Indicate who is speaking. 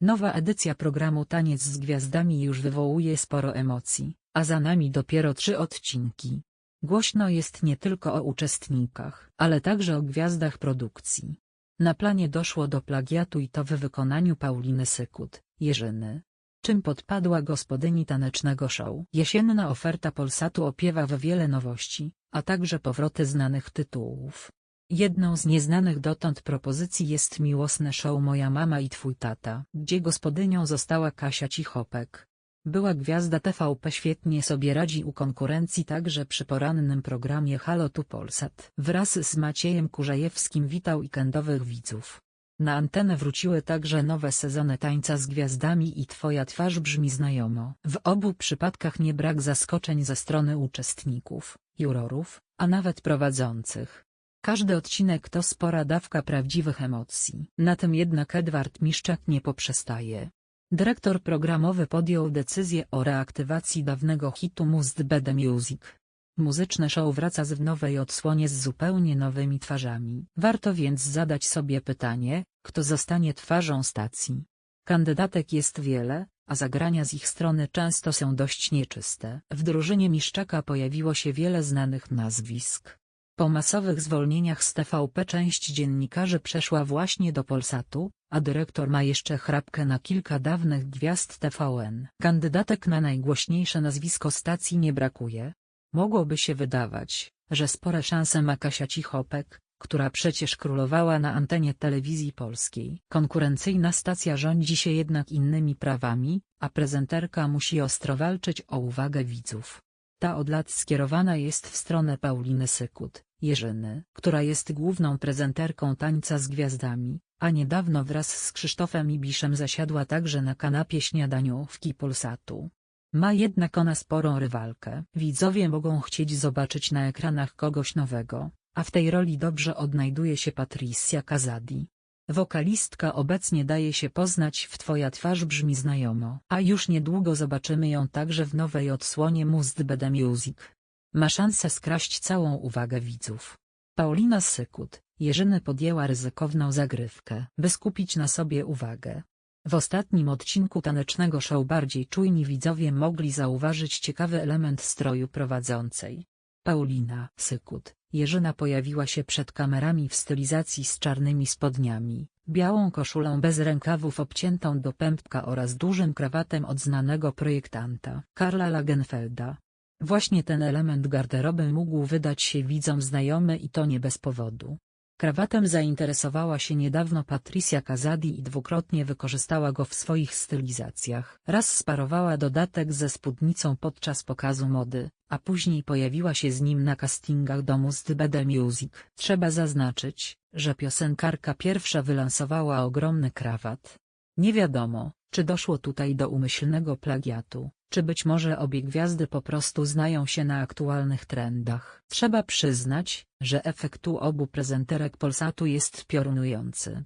Speaker 1: Nowa edycja programu Taniec z Gwiazdami już wywołuje sporo emocji, a za nami dopiero trzy odcinki. Głośno jest nie tylko o uczestnikach, ale także o gwiazdach produkcji. Na planie doszło do plagiatu i to w wykonaniu Pauliny Sykut, Jerzyny. Czym podpadła gospodyni tanecznego show? Jesienna oferta Polsatu opiewa w wiele nowości, a także powroty znanych tytułów. Jedną z nieznanych dotąd propozycji jest miłosne show Moja mama i twój tata, gdzie gospodynią została Kasia Cichopek. Była gwiazda TVP świetnie sobie radzi u konkurencji także przy porannym programie Halo tu Polsat. Wraz z Maciejem Kurzajewskim witał weekendowych widzów. Na antenę wróciły także nowe sezony Tańca z Gwiazdami i Twoja twarz brzmi znajomo. W obu przypadkach nie brak zaskoczeń ze strony uczestników, jurorów, a nawet prowadzących. Każdy odcinek to spora dawka prawdziwych emocji. Na tym jednak Edward Miszczak nie poprzestaje. Dyrektor programowy podjął decyzję o reaktywacji dawnego hitu Must Be The Music. Muzyczne show wraca z w nowej odsłonie z zupełnie nowymi twarzami. Warto więc zadać sobie pytanie, kto zostanie twarzą stacji. Kandydatek jest wiele, a zagrania z ich strony często są dość nieczyste. W drużynie Miszczaka pojawiło się wiele znanych nazwisk. Po masowych zwolnieniach z TVP część dziennikarzy przeszła właśnie do Polsatu, a dyrektor ma jeszcze chrapkę na kilka dawnych gwiazd TVN. Kandydatek na najgłośniejsze nazwisko stacji nie brakuje. Mogłoby się wydawać, że spore szanse ma Kasia Cichopek, która przecież królowała na antenie telewizji polskiej. Konkurencyjna stacja rządzi się jednak innymi prawami, a prezenterka musi ostro walczyć o uwagę widzów. Ta od lat skierowana jest w stronę Pauliny Sykut, Jerzyny, która jest główną prezenterką Tańca z Gwiazdami, a niedawno wraz z Krzysztofem Ibiszem zasiadła także na kanapie śniadaniówki Polsatu. Ma jednak ona sporą rywalkę. Widzowie mogą chcieć zobaczyć na ekranach kogoś nowego, a w tej roli dobrze odnajduje się Patricia Kazadi. Wokalistka obecnie daje się poznać w Twoja twarz brzmi znajomo, a już niedługo zobaczymy ją także w nowej odsłonie Must Be The Music. Ma szansę skraść całą uwagę widzów. Paulina Sykut, Jerzyny podjęła ryzykowną zagrywkę, by skupić na sobie uwagę. W ostatnim odcinku tanecznego show bardziej czujni widzowie mogli zauważyć ciekawy element stroju prowadzącej. Paulina Sykut, Jerzyna pojawiła się przed kamerami w stylizacji z czarnymi spodniami, białą koszulą bez rękawów obciętą do pępka oraz dużym krawatem od znanego projektanta Karla Lagenfelda. Właśnie ten element garderoby mógł wydać się widzom znajomy i to nie bez powodu. Krawatem zainteresowała się niedawno Patricia Kazadi i dwukrotnie wykorzystała go w swoich stylizacjach. Raz sparowała dodatek ze spódnicą podczas pokazu mody, a później pojawiła się z nim na castingach do Must Be The Music. Trzeba zaznaczyć, że piosenkarka pierwsza wylansowała ogromny krawat. Nie wiadomo, czy doszło tutaj do umyślnego plagiatu, czy być może obie gwiazdy po prostu znają się na aktualnych trendach. Trzeba przyznać, że efekt u obu prezenterek Polsatu jest piorunujący.